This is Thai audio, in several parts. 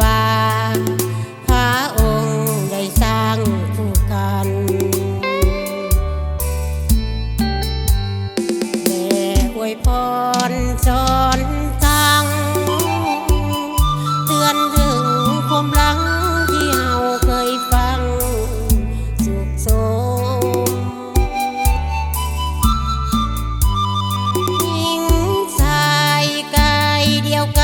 วา พระองค์ได้สร้างคู่กันแม่อวยพรสอนตั้งเตือนถึงความหลังที่เฮาเคยฟัง สุขสมยิ่งใส่กายเดียวกัน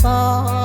fall.